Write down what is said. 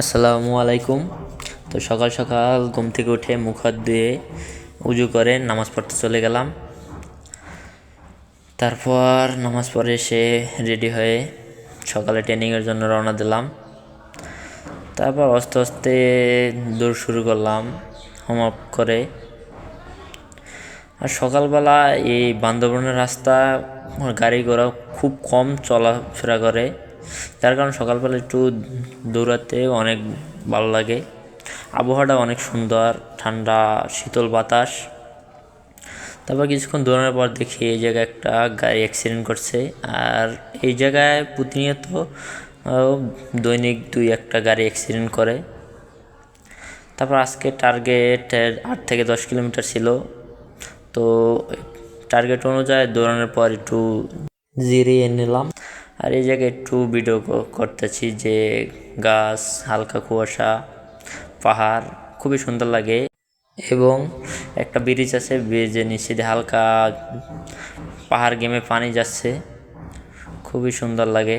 আসসালামু আলাইকুম। তো সকাল সকাল ঘুম থেকে উঠে মুখ হাত ধুয়ে উজু করে নামাজ পড়তে চলে গেলাম। তারপর নামাজ পড়ে সে রেডি হয়ে সকালে ট্রেনিংয়ের জন্য রওনা দিলাম। তারপর আস্তে আস্তে দৌড় শুরু করলাম হোম আপ করে। আর সকালবেলা এই বান্দরবনের রাস্তা গাড়ি ঘোড়া খুব কম চলাফেরা করে। যার কারণে সকালবেলা একটু দৌড়াতে অনেক ভালো লাগে। আবহাওয়াটা অনেক সুন্দর, ঠান্ডা, শীতল বাতাস। তারপর কিছুক্ষণ দৌড়ানোর পর দেখি এই জায়গায় একটা গাড়ি অ্যাক্সিডেন্ট করছে। আর এই জায়গায় প্রতিনিয়ত দৈনিক দুই একটা গাড়ি অ্যাক্সিডেন্ট করে। তারপর আজকে টার্গেট আট থেকে দশ কিলোমিটার ছিল। তো টার্গেট অনুযায়ী দৌড়ানোর পর একটু জিরিয়ে নিলাম। আর এই জায়গায় একটু ভিডিও করতেছি যে গাছ, হালকা কুয়াশা, পাহাড়, খুবই সুন্দর লাগে। এবং একটা ব্রিজ আছে ব্রিজের নিচে হালকা পাহাড় গেমে পানি যাচ্ছে। খুবই সুন্দর লাগে।